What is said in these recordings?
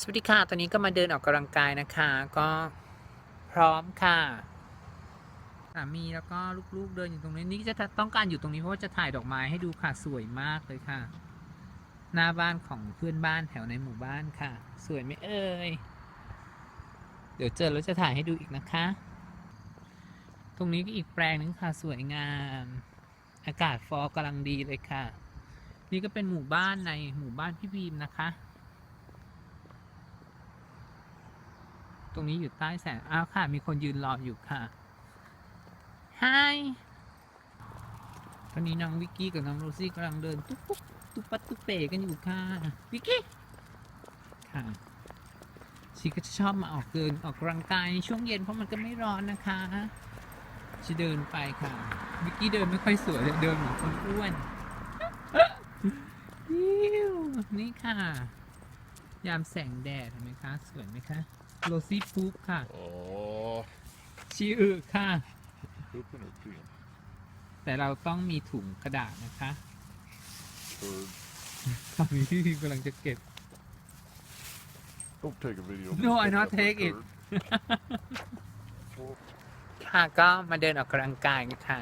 สวัสดีค่ะ ตอนนี้ก็มาเดินออกกำลังกายนะคะ ก็พร้อมค่ะ สามีแล้วก็ลูกๆเดินอยู่ตรงนี้นี่จะต้องการอยู่ตรงนี้เพราะว่าจะถ่ายดอกไม้ให้ดูค่ะ สวยมากเลยค่ะ หน้าบ้านของเพื่อนบ้านแถวในหมู่บ้านค่ะ สวยไหมเอ่ย เดี๋ยวเจอแล้วจะถ่ายให้ดูอีกนะคะ ตรงนี้ก็อีกแปลงหนึงค่ะ สวยงาม อากาศฟอร์กำลังดีเลยค่ะ นี่ก็เป็นหมู่บ้านในหมู่บ้านพี่บีมนะคะ ตรงนี้อยู่ใต้แสงอ้าวค่ะ มีคนยืนรออยู่ค่ะ Hi ตอนนี้น้องวิกกี้กับน้องโรซี่กำลังเดินตุ๊กปุ๊กตุ๊กปัดตุ๊กเป๋กันอยู่ค่ะ วิกกี้ ค่ะชีก็จะชอบมาออกเดินออกกำลังกายในช่วงเย็นเพราะมันก็ไม่ร้อนนะคะชีเดินไปค่ะ วิกกี้เดินไม่ค่อยสวยเดินเหมือนคนอ้วนนี่ค่ะ ยามแสงแดดเห็นไหมคะ สวยไหมคะ โรซี่ปุ๊บค่ะ Oh, ชีอึค่ะ pooping or peeing? แต่เราต้องมีถุงกระดาษนะคะ Bird. ตอนนี้พี่กำลังจะเก็บ Don't take a video. No, I Pick not up a take it. bird. ค่ะก็มาเดินออกกำลังกายกันค่ะ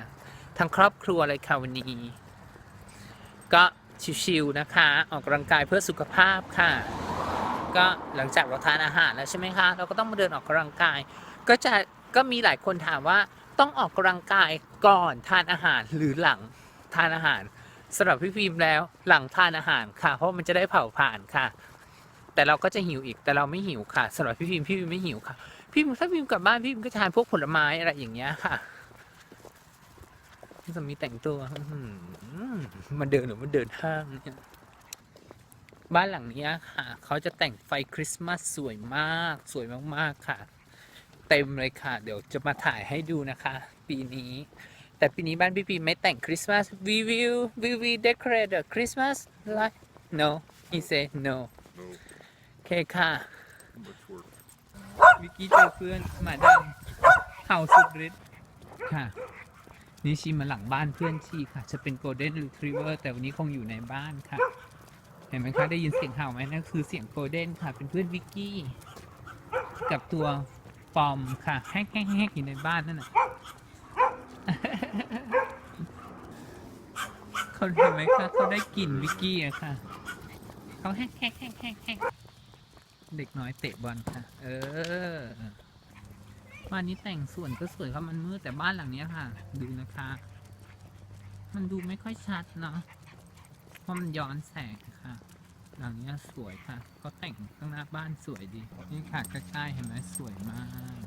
ทั้งครอบครัวเลยค่ะวันนี้ ก็ชิวๆนะคะ ออกกำลังกายเพื่อสุขภาพค่ะ ก็หลังจากเราทานอาหารแล้วใช่ไหมคะ เราก็ต้องมาเดินออกกำลังกาย ก็จะก็มีหลายคนถามว่าต้องออกกำลังกายก่อนทานอาหารหรือหลังทานอาหารสำหรับพี่พิมพ์แล้วหลังทานอาหารค่ะ เพราะมันจะได้เผาผลาญค่ะ แต่เราก็จะหิวอีกแต่เราไม่หิวค่ะสำหรับพี่พิมพ์พี่พิมพ์ไม่หิวค่ะ พี่พิมพ์ถ้าพีมพ์กลับบ้านพี่พิมพ์ก็ทานพวกผลไม้อะไรอย่างเงี้ยค่ะสามีแต่งตัวมันเดินหรือมันเดินห้างเนี่ย บ้านหลังนี้ค่ะ เขาจะแต่งไฟคริสต์มาสสวยมาก สวยมากๆค่ะ เต็มเลยค่ะ เดี๋ยวจะมาถ่ายให้ดูนะคะ ปีนี้ แต่ปีนี้บ้านพี่พิมพ์ไม่แต่งคริสต์มาส we will we will decorate the Christmas light no he say no No, โอเคค่ะวิกกี้เจอเพื่อนหมาดำเห่าสุดฤทธิ์ค่ะนี่ชีมาหลังบ้านเพื่อนชีค่ะ จะเป็นโกลเด้นรีทรีเวอร์แต่วันนี้คงอยู่ในบ้านค่ะ เห็นไหมคะได้ยินเสียงเห่าไหมนั่นคือเสียงโกลเด้นค่ะ เป็นเพื่อนวิกกี้ กับตัวปอมค่ะแฮกแฮกแฮกอยู่ในบ้านนั่นน่ะเขาเห็นไหมคะเขาได้กลิ่นวิกกี้อะค่ะเขาแฮกแฮกแฮกแฮกแฮกเด็กน้อยเตะบอลค่ะ เออบ้านนี้แต่งส่วนก็สวยครับมันมืดแต่บ้านหลังนี้ค่ะ ดูนะคะ มันดูไม่ค่อยชัดเนาะ เพราะมันย้อนแสงค่ะ หลังนี้สวยค่ะก็แต่งข้างหน้าบ้านสวยดี นี่ค่ะใกล้ๆเห็นไหมสวยมาก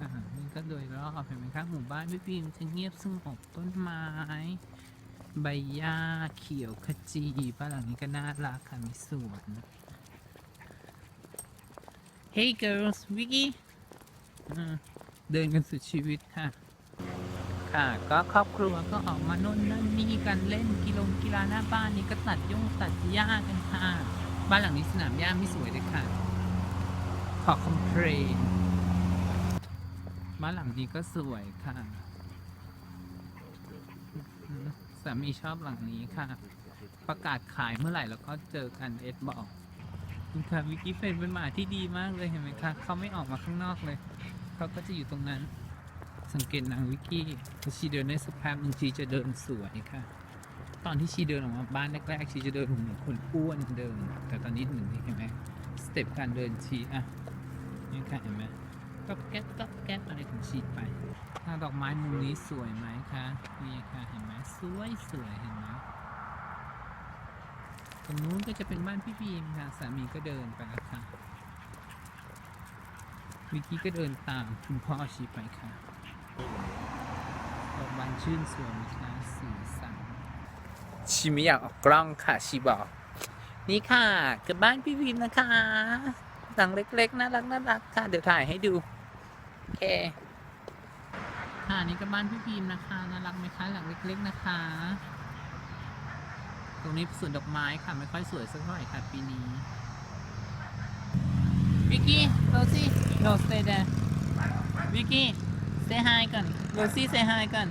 อ่านี่ก็โดยรอบเห็นไหมคะหมู่บ้านพี่พิมจะเงียบสงบต้นไม้ ใบหญ้าเขียวขจีบ้านหลังนี้ก็น่ารักค่ะมีสวน Hey girls วิกกี้อ่าเดินกันสุดชีวิตค่ะ ค่ะ ก็ครอบครัวก็ออกมาโน่นนั่นนี่กันเล่นกีฬากีฬาหน้าบ้านนี่ก็ตัดยงตัดหญ้ากันค่ะ บ้านหลังนี้สนามหญ้าไม่สวยเลยค่ะ ขอคอมเพลนบ้านหลังนี้ก็สวยค่ะ สามีชอบหลังนี้ค่ะ ประกาศขายเมื่อไหร่แล้วก็เจอกันเอ็ดบอกคุณค่ะวิกกี้เป็นเป็นหมาที่ดีมากเลยเห็นไหมคะเขาไม่ออกมาข้างนอกเลย เขาก็จะอยู่ตรงนั้น สังเกตนางวิกกี้ชีเดินได้สักพักหนึ่งชีจะเดินสวยค่ะ ตอนที่ชีเดินออกมาบ้านแรกๆชีจะเดินเหมือนคนอ้วนเดินแต่ตอนนี้หนึ่งนี่เห็นไหมสเต็ปการเดินชีอะนี่ค่ะเห็นไหมก็แก๊บก็แก๊บอะไรของชีไปทาดอกไม้มุมนี้สวยไหมคะนี่ค่ะเห็นไหมสวยสวยเห็นไหมตรงนู้นก็จะเป็นบ้านพี่พีมค่ะสามีก็เดินไปแล้วค่ะวิกกี้ก็เดินตามคุณพ่อชีไปค่ะ ดอกบานชื่นสวยนะคะสีสันชีไม่อยากออกกล้องค่ะชีบอกนี่ค่ะกับบ้านพี่พีมนะคะหลังเล็กๆน่ารักน่ารักค่ะเดี๋ยวถ่ายให้ดูโอเคค่ะนี่ก็บ้านพี่พีมนะคะน่ารักไหมคะหลังเล็กๆนะคะ ตรงนี้สวนดอกไม้ค่ะไม่ค่อยสวยสักเท่าไหร่ค่ะปีนี้วิกกี้โรซี่ no stay there วิกกี้ say hi ก่อนโรซี่ say hi ก่อน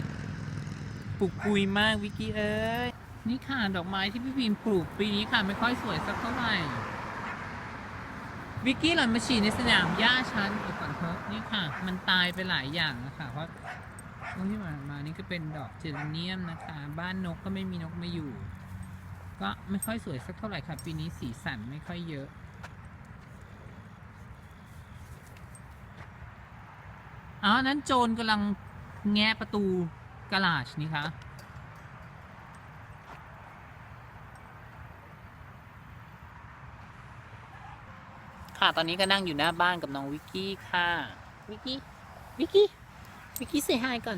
ปลูกปุยมากวิกกี้เอ้ยนี่ค่ะดอกไม้ที่พี่พิมปลูกปีนี้ค่ะ ไม่ค่อยสวยสักเท่าไหร่วิกกี้หล่อนมาฉี่ในสนามหญ้าชั้นเดี๋ยวก่อนเถอะนี่ค่ะ มันตายไปหลายอย่างนะคะเพราะช่วงที่ผ่ามานี่ก็เป็นดอกเจเรเนียมนะคะ บ้านนกก็ไม่มีนกมาอยู่ ก็ไม่ค่อยสวยสักเท่าไหร่ค่ะ ปีนี้สีสันไม่ค่อยเยอะอ๋อนั้นโจรกำลังแงะประตู กาลาชนี่คะค่ะตอนนี้ก็นั่งอยู่หน้าบ้านกับน้องวิกกี้ค่ะ วิกกี้ วิกกี้ วิกกี้เซฮายก่อน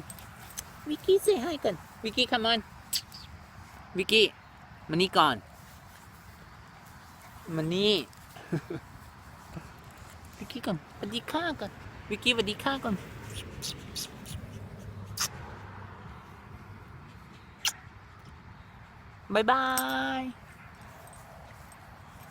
วิกกี้เซฮายก่อน วิกกี้ come on วิกกี้ มานี่ก่อน มานี่ วิกกี้ก่อนสวัสดีค่ะก่อน วิกกี้สวัสดีค่ะก่อน บายบาย